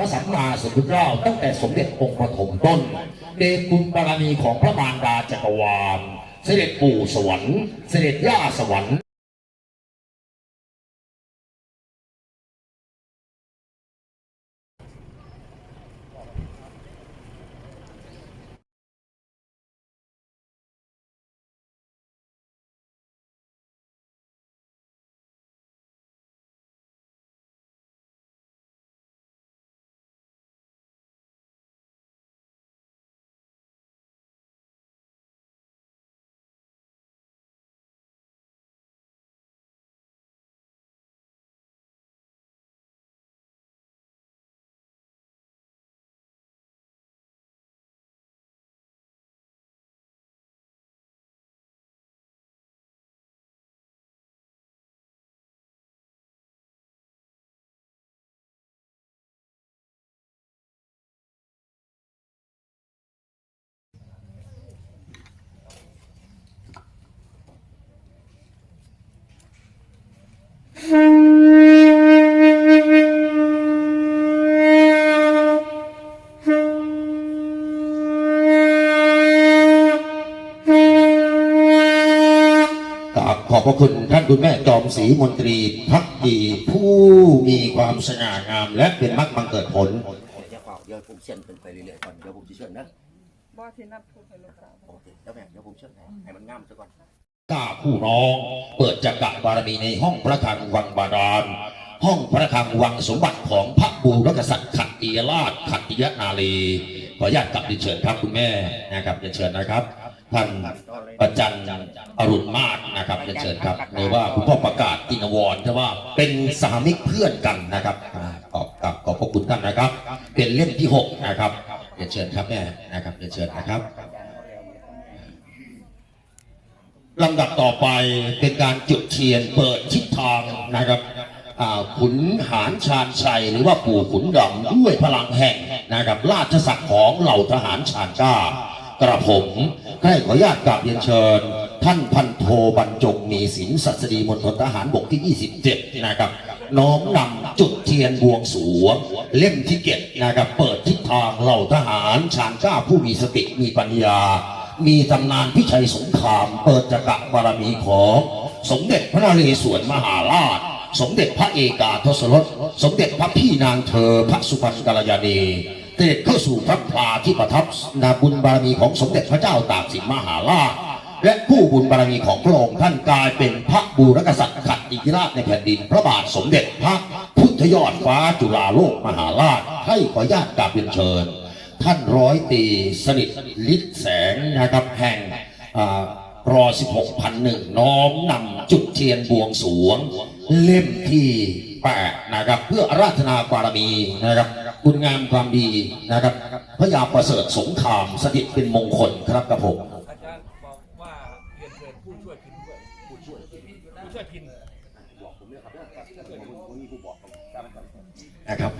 ระสัมมาสัมพุทธเจ้าตั้งแต่สมเด็จองค์ปฐมต้น เดชบุญบารมีของพระมารดาจักรวาล เสด็จปู่สวรรค์ เสด็จย่าสวรรค์ ขอบพระคุณท่านคุณแม่จอมศรีมนตรีพักดีผู้มีความสง่างาม และเป็นมรรคบังเกิดผลเดี๋ยวเปล่าเดี๋ยวผมเชียนเป็นไปเรื่อยๆก่อนเดี๋ยวผมจะเชื่อนะบ่ที่นับพูดให้ลูกสาวโอเคเดี๋ยวแม่เดี๋ยวผมเชื่อให้ให้มันงามซะก่อน กล้าผู้น้อง เปิดจักรบารมีในห้องพระคลังวังบาดาล ห้องพระคลังวังสมบัติของพระบูรกษัตริย์ขัตติยราชขัตติยนาลีขออนุญาตกลับเรียนเชิญครับคุณแม่นะครับเรียนเชิญนะครับท่านประจันอรุณมาศนะครับเรียนเชิญครับหรือว่าคุณพ่อประกาศตินวรใช่ว่าเป็นสามิกเพื่อนกันนะครับขอบขอบขอบพระคุณท่านนะครับ เป็นเล่มที่หกนะครับเรียนเชิญครับแม่นะครับเรียนเชิญนะครับ ลำดับต่อไปเป็นการจุดเทียนเปิดทิศทางนะครับขุนหารชาญชัยหรือว่าปู่ขุนดำด้วยพลังแห่งนะครับราชศักดิ์ของเหล่าทหารชาญกล้ากระผมให้ขออนุญาตกราบเรียนเชิญ ท่านพันโทบรรจงมีสินสัสดีมณฑลทหารบกที่ 27 นะครับน้อมนำจุดเทียนบวงสรวงเล่มที่เก็ดนะครับเปิดทิศทางเหล่าทหารชาญกล้าผู้มีสติมีปัญญา มีตำนานพิชัยสงครามเปิดจักรบารมีของสมเด็จพระนเรศวรมหาราช สมเด็จพระเอกาทศรสสมเด็จพระพี่นางเธอพระสุพรรณกัลยาณีเสด็จเข้าสู่พระพลาที่ประทับนาบุญบารมีของสมเด็จพระเจ้าตากสินมหาราชและผู้บุญบารมีของพระองค์ท่านกลายเป็นพระบูรกษัตริย์ขัดอิกราชในแผ่นดิน พระบาทสมเด็จพระพุทธยอดฟ้าจุฬาโลกมหาราชให้ขออนุญาตกราบเรียนเชิญ ท่านร้อยตรีสนิทฤทธิ์แสงนะครับแห่งอารอ 16พันหนึ่งน้อมนำจุดเทียนบวงสรวง เล่มที่แปดนะครับ เพื่ออาราธนาบารมีนะครับคุณงามความดีนะครับพระยาประเสริฐสงครามสถิตเป็นมงคลครับกระผมอาจารย์บอกว่าเรียนเชิญผู้ช่วยพิมพ์ด้วยผู้ช่วยผู้ช่วยพิมพ์บอกผมเนี่ยครับเนี่ยผมมีผู้บอกผมครับนะครับน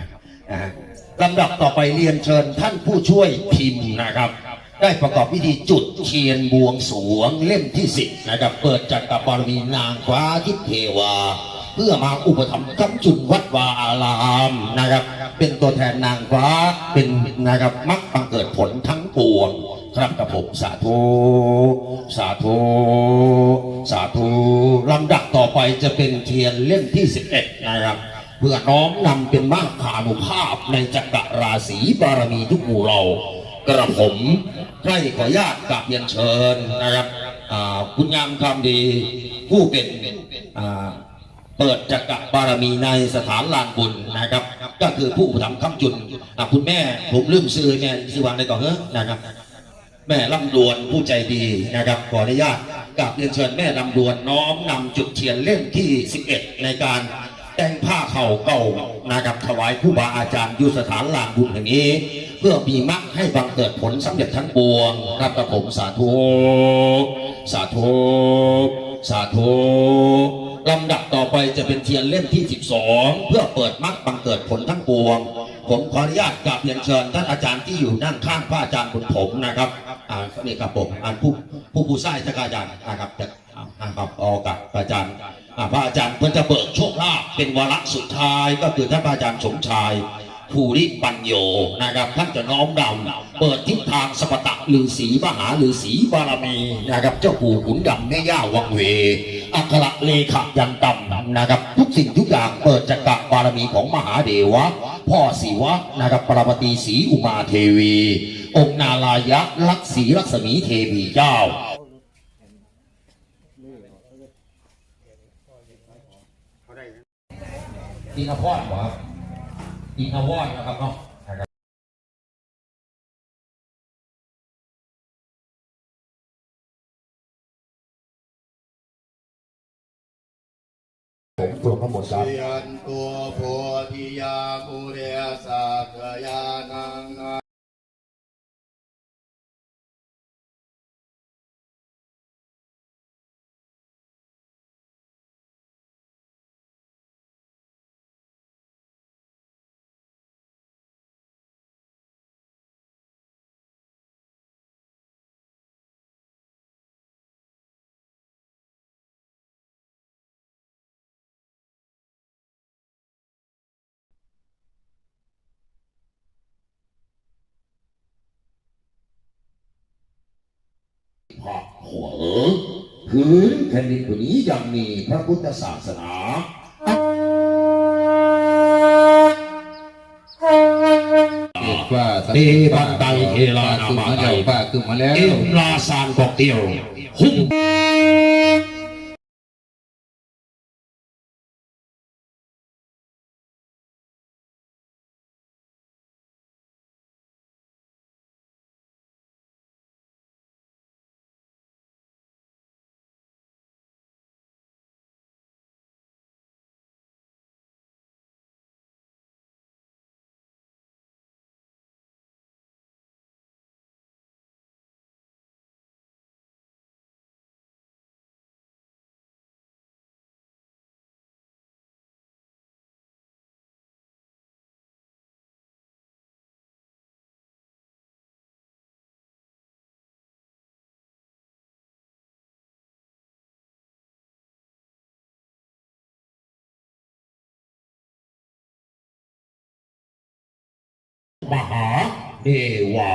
ะฮะ ลำดับต่อไปเรียนเชิญท่านผู้ช่วยพิมพ์นะครับ ได้ประกอบพิธีจุดเทียนบวงสรวงเล่มที่สิบนะครับเปิดจากกับบารมีนางฟ้าทิพเทวา เพื่อมาอุปถัมภ์กำจุนวัดวาอารามนะครับ เป็นตัวแทนนางฟ้าเป็นนะครับมักบังเกิดผลทั้งปวงครับกับผมสาธุสาธุสาธุลำดับต่อไปจะเป็นเทียนเล่มที่ 11 นะครับ เพื่อน้อมนำเป็นมากขานุภาพในจักรราศีบารมีทุกหมู่เรา กระผมให้ขออนุญาตกราบเรียนเชิญนะครับอ่าคุณงามความดีผู้เป็นอ่าเปิดจักรบารมีในสถานลานบุญนะครับ ก็คือผู้อุปถัมภ์คำจุนอะคุณแม่ผมลืมซื้อแม่สิวันในก่อนเฮ้นะครับ แม่ลำดวนผู้ใจดีนะครับขออนุญาตกราบเรียนเชิญแม่ลำดวนน้อมนำจุดเทียนเล่มที่ 11 ในการ แต่งผ้าเข่าเก่านะครับถวายผู้บาอาจารย์อยุสถานลานบุญแห่งนี้ เพื่อมีมรรคให้บังเกิดผลสำเร็จทั้งปวงครับกระผมสาธุสาธุสาธุลำดับต่อไปจะเป็นเทียนเล่มที่ 12 เพื่อเปิดมรรคบังเกิดผลทั้งปวง ผมขออนุญาตกราบเรียนเชิญท่านอาจารย์ที่อยู่ด้านข้างพระอาจารย์บุญผมนะครับอ่านี่ครับผมอ่านผู้ผู้ผู้ใช้จักรอาจารย์นะครับจะอ่านะครับออกกับอาจารย์ พระอาจารย์เพื่อจะเบิกโชคลาภเป็นวาระสุดท้ายก็คือท่านพระอาจารย์สมชายภูริปัญโยนะครับท่านจะน้อมดำเปิดทิศทางสปตะฤาษีมหาฤาษีบารมีนะครับเจ้าปู่ขุนดำแม่ย่าวังเวอัคระเลขยันตำนะครับทุกสิ่งทุกอย่างเปิดจากกะบารมีของมหาเดวะ พ่อศิวะนะครับปรปฏิศรีอุมาเทวี องค์นาลายะลักษีลักษมีเทวีเจ้า อินทพรเหรอครับอินทวรนะครับเนาะนะครับผมตัวพระหมดครับ ยันตัวโพธิยามุเรสักยานังนา พื้นแผ่นดินตัวนี้ยังมีพระพุทธศาสนาเรียกว่าเทบันไตเทลานาขึ้นมามาไตแล้วป้าขึ้นมาแล้วเอ็มลาซานบอกเตียวหุ้ม มหาเดวา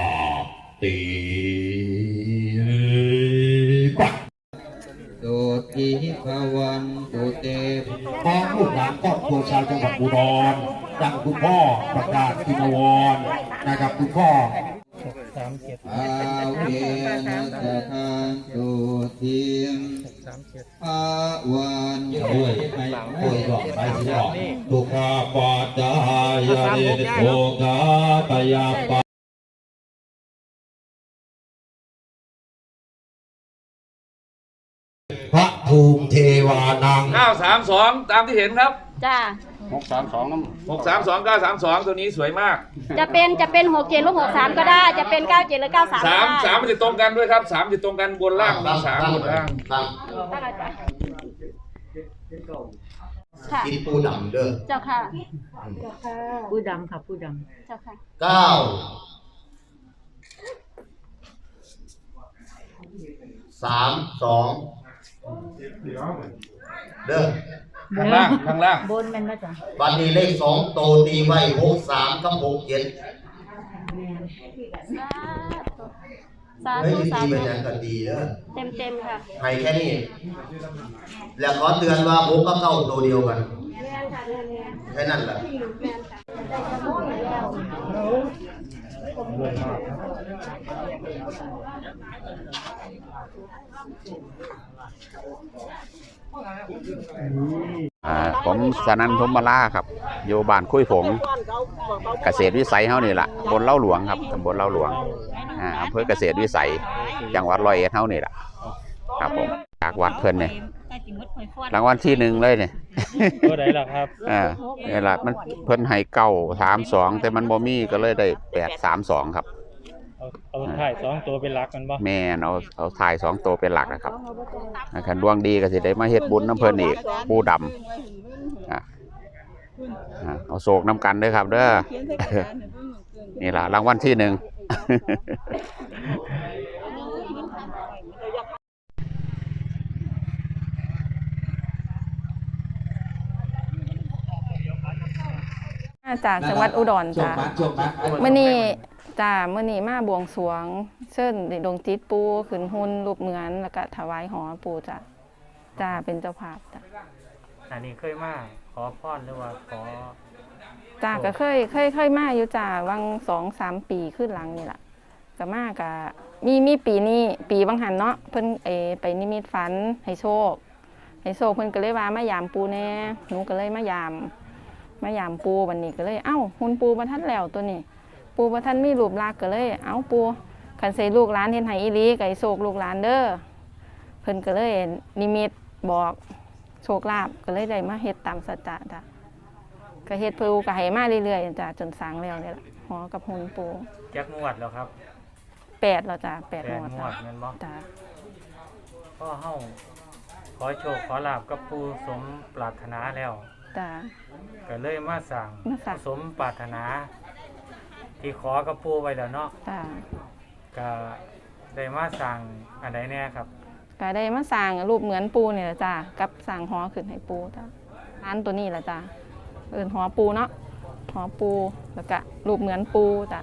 ตีปักโตติภวันตุเตพ้องลูกหลานครอบครัวชาวจังหวัดอุดรดังคุณพ่อประกาศกินวรนะครับคุณพ่ออาเวนัสทานตุทิม อาวันโยด้วยด้วยดอกไม้สีดอกทุกขาปัจจายาเดโทกาตยาปะ ภูมิเทวานัง 932 ตามที่เห็นครับ จ้า หกสามสองน้632 932 ตัวนี้สวยมาก จะเป็นจะเป็นหกเจ็ดหรือหกสามก็ได้ จะเป็นเก้าเจ็ดหรือเก้าสามก็ได้3 3มันจะตรงกันด้วยครับ 3 จะตรงกันบนล่างมี3บนล่าง ตั้งตั้งอาจารย์ค่ะ กินปูดำเด้อเจ้าค่ะ ผู้ดำค่ะผู้ดเจ้าค่ะ เก้าสามสอง เด้อข้างล่างข้างล่างำบนแมันมาจ้ะวันนี้เลขสองโตตีไว้หกสามกับหกเจ็ดสาเฮ้ยธุสาตีธุเป็นอย่างกันดีเด้อเต็มเต็มๆค่ะให้แค่นี้ แล้วขอเตือนว่าหกกับเก้าตัวเดียวกันแค่นั้นแหละ อ่าผมสนันทมมาลาครับอยู่บ้านคุยผงเกษตรวิสัยเฮานี่ล่ะบนเล่าหลวงครับตำบลเล่าหลวงอ่าอำเภอเกษตรวิสัยจังหวัดร้อยเอ็ดเฮานี่ล่ะครับผมจากวัดเพิ่นเนี่ยรางวัลที่หนึ่งเลยเนี่ยตัวไหนล่ะครับอ่านี่ล่ะมันเพิ่นให้เก้าสามสองแต่มันบ่มีก็เลยได้แปดสามสองครับ เอาเอาถ่ายสองตัวเป็นหลักมันบ่แม่นเอาเอาถ่ายสองตัวเป็นหลักนะครับอ่าคันดวงดีก็สิได้มาเฮ็ดบุญน้ำเพิ่นอีกปูดำอะอ่าเอาโศกน้ำกันเด้อครับเด้อ นี่ล่ะรางวัลที่หนึ่ง มาจากจังหวัดอุดรช่วงจ้ะมัดช่วงมัด มื่อนี้ จ้ามื่อนี้มาบวงสรวง เชิญดวงจิตปูขึ้นหุ่นรูปเหมือนแล้วก็ถวายหอปูจ้ะจ้าเป็นเจ้าภาพจ้ะอันนี้เคยมาขอพรหรือว่าขอจ้าก็เคยเคยเคยมาอยู่จ้าวังสองสามปีขึ้นหลังนี่แหละก็มากะมีมีปีนี้ปีบางหันเนาะเพิ่นเอไปนิมิตฝันให้โชคให้โชคเพิ่นก็เลยว่ามายามปูแน่หนูก็เลยมายาม มายามปูวันนี้ก็เลยเอ้าหุ่นปูมาทันแล้วตัวนี้ ปูมาทันมีรูปลักษณ์ก็เลย เอ้าปูคันใส่ลูกหลานเห็นไหอีหลีไก่โศกลูกหลานเด้อเพิ่นก็เลยนิมิตบอกโชคลาภก็เลยได้มาเฮ็ดตามสัจจะจ้ะก็เฮ็ดปูก็ให้มาเรื่อยๆจ้ะจนสร้างแล้วนี่ล่ะหอกับหุ่นปูแจ็คงวดแล้วครับแปดแล้วจ้ะแปดแปงดวดงวดแม่นบ่จ้ะก็เฮาขอโชคขอลาบกับผู้สมปรารถนาแล้ว จ้ะก็เลยมาสั่งมาสั่งสมปรารถนา ที่ขอกับปู่ไว้แล้วเนาะจ้ะก็ได้มาสั่งอันใดแน่ครับ ก็ได้มาสร้างรูปเหมือนปูนี่แหละจ้ะกับสร้างหอขึ้นให้ปูจ้ะร้านตัวนี้แหละจ้ะเอิ้นหอปูเนาะหอปูแล้วก็รูปเหมือนปูจ้ะ